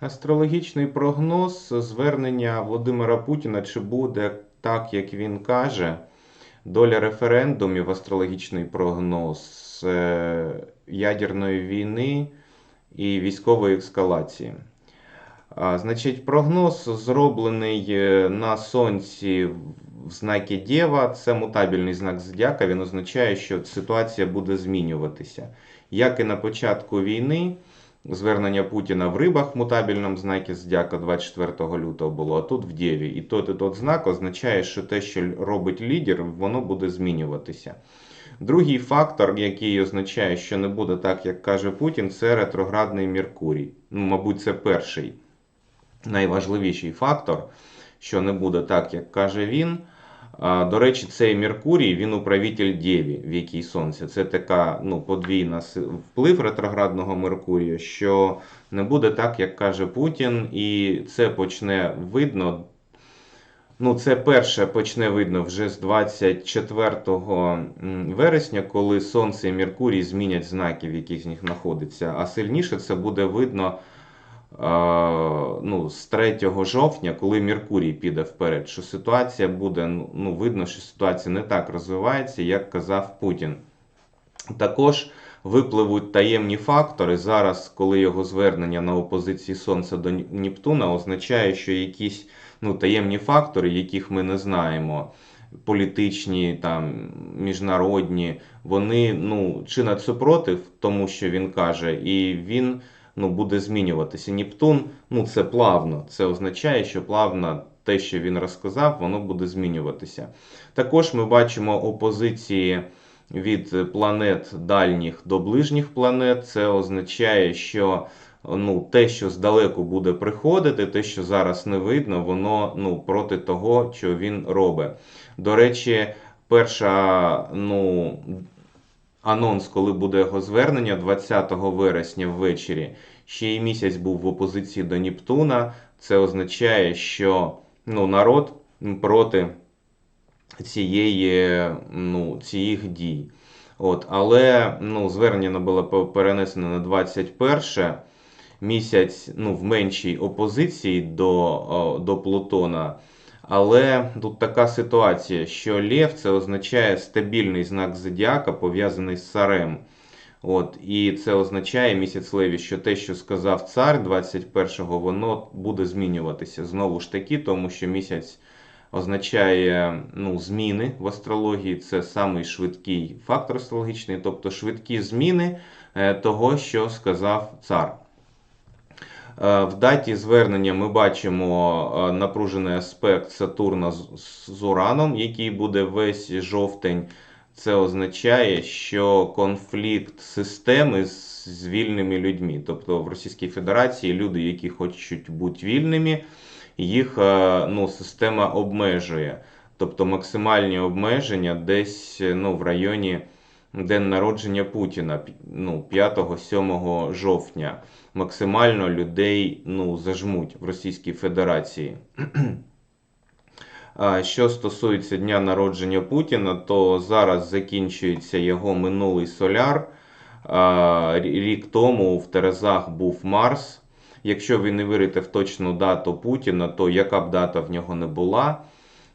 Астрологічний прогноз звернення Володимира Путіна, чи буде так, як він каже, доля референдумів, астрологічний прогноз е, ядерної війни і військової ескалації. Значить, прогноз зроблений е, на сонці в знакі Дєва. Це мутабельний знак зодіака. Він означає, що ситуація буде змінюватися. Як і на початку війни, звернення Путіна в рибах в мутабельному знакі зодіака 24 лютого було, а тут в Дєві. І тот і тот знак означає, що те, що робить лідер, воно буде змінюватися. Другий фактор, який означає, що не буде так, як каже Путін, це ретроградний Меркурій. Ну, мабуть, це перший найважливіший фактор, що не буде так, як каже він. До речі, цей Меркурій, він управитель Дєві, в якій сонце. Це така ну, подвійна вплив ретроградного Меркурія, що не буде так, як каже Путін, і це почне видно. Ну, це перше почне видно вже з 24 вересня, коли Сонце і Меркурій змінять знаки, в яких з них знаходиться. А сильніше це буде видно ну, з 3 жовтня, коли Меркурій піде вперед. Що ситуація буде, ну, ну, видно, що ситуація не так розвивається, як казав Путін. Також випливуть таємні фактори. Зараз, коли його звернення на опозиції Сонця до Нептуна означає, що якісь ну, таємні фактори, яких ми не знаємо, політичні, там, міжнародні, вони ну, чинять супротив тому, що він каже, і він ну, буде змінюватися. Нептун ну, це плавно. Це означає, що плавно те, що він розказав, воно буде змінюватися. Також ми бачимо опозиції від планет дальніх до ближніх планет. Це означає, що ну, те, що здалеку буде приходити, те, що зараз не видно, воно ну, проти того, що він робить. До речі, перша ну, анонс, коли буде його звернення 20 вересня ввечері, ще й місяць був в опозиції до Нептуна. Це означає, що ну, народ проти цієї, ну, цих дій. От, але ну, звернення було перенесено на 21 місяць ну, в меншій опозиції до, до Плутона. Але тут така ситуація, що Лев це означає стабільний знак зодіака, пов'язаний з царем. От, І це означає місяць Леві, що те, що сказав цар 21-го, воно буде змінюватися знову ж таки, тому що місяць означає ну, зміни в астрології. Це самий швидкий фактор астрологічний, тобто швидкі зміни е, того, що сказав цар. Е, В даті звернення ми бачимо е, напружений аспект Сатурна з Ураном, який буде весь жовтень. Це означає, що конфлікт системи з з вільними людьми. Тобто в Російській Федерації люди, які хочуть бути вільними, їх е, ну, система обмежує. Тобто максимальні обмеження десь ну, в районі день народження Путіна, ну, 5-7 жовтня. Максимально людей ну, зажмуть в Російській Федерації. Що стосується дня народження Путіна, то зараз закінчується його минулий соляр. Рік тому в Терезах був Марс. Якщо ви не вірите в точну дату Путіна, то яка б дата в нього не була,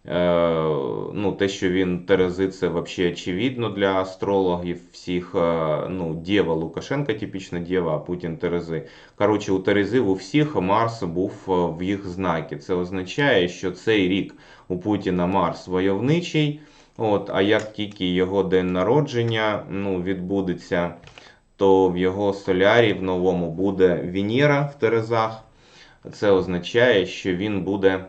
ну, те, що він Терези, це взагалі очевидно для астрологів всіх. е, Ну, Дєва Лукашенка, типічна Дєва, а Путін Терези. Коротше, у Терези у всіх Марс був е, в їх знакі. Це означає, що цей рік у Путіна Марс войовничий. От, а як тільки його день народження ну, відбудеться, то в його солярі в новому буде Венера в Терезах. Це означає, що він буде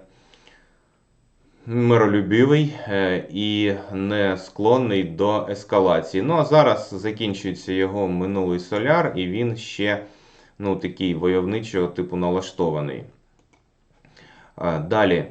миролюбивий е, і не склонний до ескалації. Ну а зараз закінчується його минулий соляр, і він ще ну, такий войовничого типу налаштований. Е, Далі.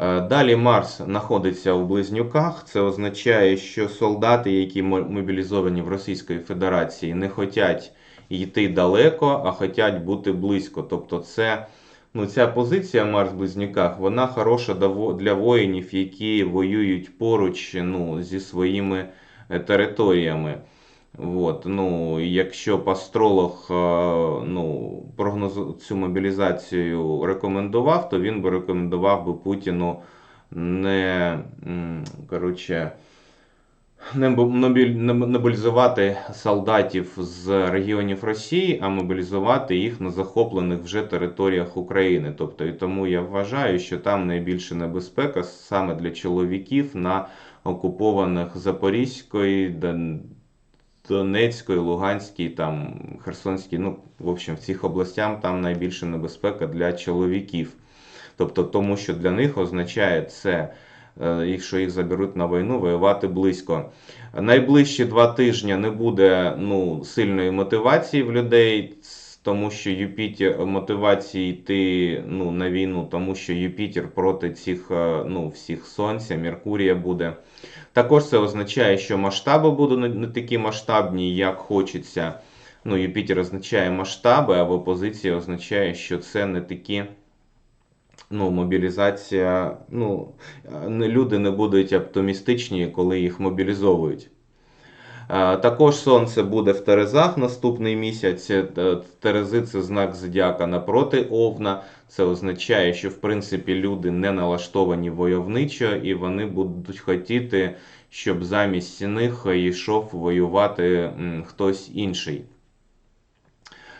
Е, Далі Марс знаходиться у близнюках. Це означає, що солдати, які мобілізовані в Російської Федерації, не хочуть йти далеко, а хочуть бути близько. Тобто, це ну, ця позиція Марс в вона хороша для воїнів, які воюють поруч ну, зі своїми е, територіями. От, ну, якщо б астролог е, ну, прогнозу, цю мобілізацію рекомендував, то він би рекомендував би Путіну не, коротше, не мобілізувати солдатів з регіонів Росії, а мобілізувати їх на захоплених вже територіях України. Тобто, і тому я вважаю, що там найбільша небезпека саме для чоловіків на окупованих Запорізької, Донецької, Луганській, там, Херсонській, ну, в общем, в цих областях там найбільша небезпека для чоловіків. Тобто, тому що для них означає це, якщо їх заберуть на війну, воювати близько. Найближчі два тижні не буде ну, сильної мотивації в людей, тому що Юпітер мотивації йти ну, на війну, тому що Юпітер проти цих е, ну, всіх сонця, Меркурія буде. Також це означає, що масштаби будуть не- не такі масштабні, як хочеться. Ну, Юпітер означає масштаби, а в опозиції означає, що це не такі. Ну, мобілізація. Ну, люди не будуть оптимістичні, коли їх мобілізовують. Також сонце буде в Терезах наступний місяць. Е, Терези це знак зодіака напроти Овна. Це означає, що в принципі люди не налаштовані войовничо, і вони будуть хотіти, щоб замість них йшов воювати хтось інший.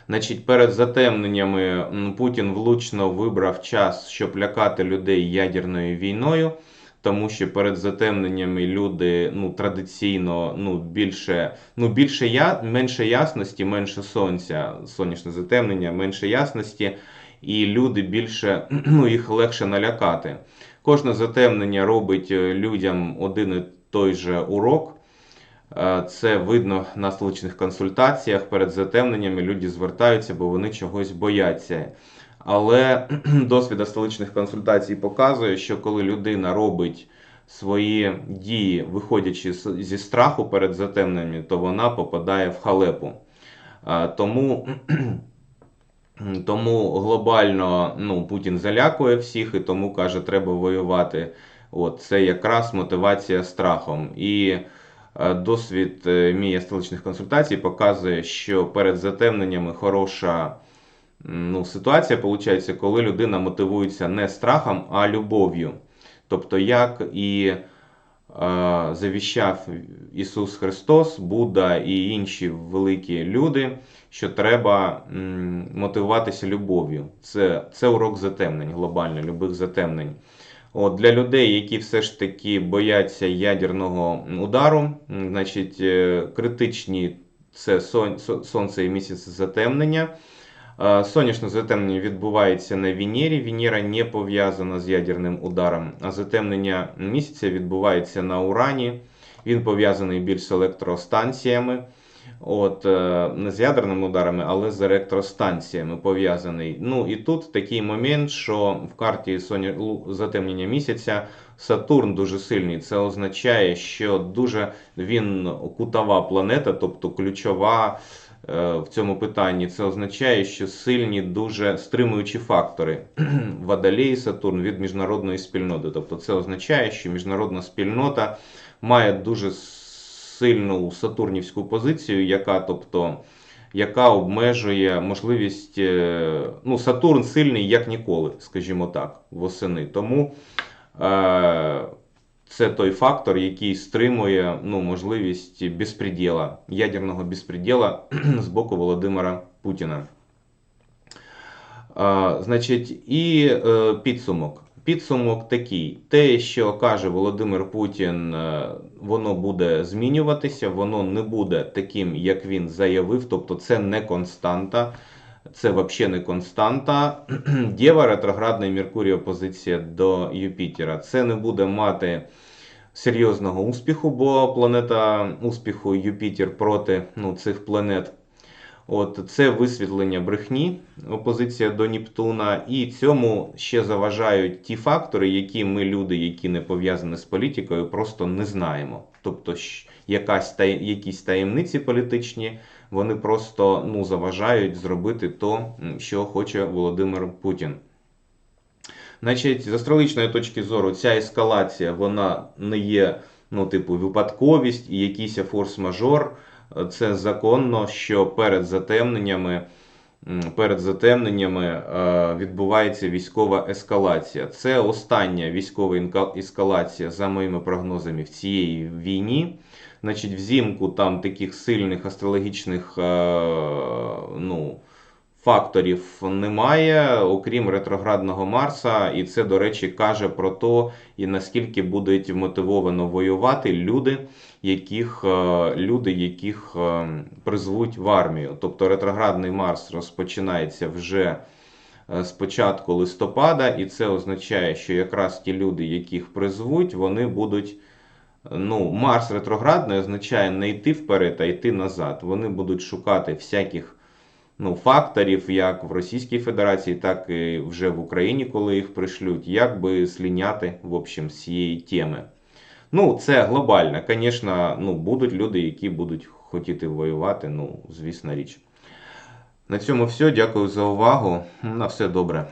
Значить, перед затемненнями Путін влучно вибрав час, щоб лякати людей ядерною війною, тому що перед затемненнями люди ну, традиційно ну, більше, ну, більше я, менше ясності, менше сонця, сонячне затемнення, менше ясності, і люди більше ну, їх легше налякати. Кожне затемнення робить е, людям один і той же урок. Е, Це видно на столичних консультаціях. Перед затемненнями люди звертаються, бо вони чогось бояться. Але досвід столичних консультацій показує, що коли людина робить свої дії, виходячи зі страху перед затемненням, то вона попадає в халепу. Е, Тому, тому глобально ну, Путін залякує всіх і тому каже, треба воювати. От, це якраз мотивація страхом. І Досвід е, мій столичних консультацій показує, що перед затемненнями хороша ну, ситуація виходить, коли людина мотивується не страхом, а любов'ю. Тобто, як і е, завіщав Ісус Христос, Будда і інші великі люди, що треба мотивуватися любов'ю. Це, це урок затемнень, глобально, любих затемнень. От, для людей, які все ж таки бояться ядерного удару, значить, е, критичні це сонце і місяць затемнення. Е, Сонячне затемнення відбувається на Венері. Венера не пов'язана з ядерним ударом, а затемнення місяця відбувається на Урані. Він пов'язаний більш з електростанціями. От, е, не з ядерними ударами, але з електростанціями пов'язаний. Ну і тут такий момент, що в карті соня... затемнення місяця Сатурн дуже сильний. Це означає, що дуже він кутова планета, тобто ключова е, в цьому питанні. Це означає, що сильні дуже стримуючі фактори Водолій, Сатурн від міжнародної спільноти. Тобто це означає, що міжнародна спільнота має дуже сильну сатурнівську позицію, яка, тобто, яка обмежує можливість. е, Ну, Сатурн сильний як ніколи, скажімо так, восени. Тому е, це той фактор, який стримує ну, можливість безпреділа, ядерного безпреділа з боку Володимира Путіна. А, значить, і е, підсумок. Підсумок такий: те, що каже Володимир Путін, е, воно буде змінюватися, воно не буде таким, як він заявив. Тобто, це не константа, це взагалі не константа. Дєва ретроградна і Меркурій опозиція до Юпітера. Це не буде мати серйозного успіху, бо планета успіху Юпітер проти ну, цих планет. От це висвітлення брехні, опозиція до Нептуна, і цьому ще заважають ті фактори, які ми, люди, які не пов'язані з політикою, просто не знаємо. Тобто, якась таї- якісь таємниці політичні, вони просто ну, заважають зробити то, що хоче Володимир Путін. Значить, з астрологічної точки зору, ця ескалація вона не є ну, типу, випадковість і якийсь форс-мажор. Це законно, що перед затемненнями, перед затемненнями е, відбувається військова ескалація. Це остання військова ескалація, за моїми прогнозами, в цієї війні. Значить, взимку там таких сильних астрологічних е, ну, факторів немає, окрім ретроградного Марса, і це, до речі, каже про те, і наскільки будуть мотивовано воювати люди, яких, е, люди, яких е, призвуть в армію. Тобто ретроградний Марс розпочинається вже е, з початку листопада, і це означає, що якраз ті люди, яких призвуть, вони будуть. Ну, Марс ретроградний означає не йти вперед, а йти назад. Вони будуть шукати всяких ну, факторів, як в Російській Федерації, так і вже в Україні, коли їх пришлють, як би сліняти в общем, з цієї теми. Ну, це глобально. Звісно, ну, будуть люди, які будуть хотіти воювати, ну, звісна річ. На цьому все. Дякую за увагу. На все добре.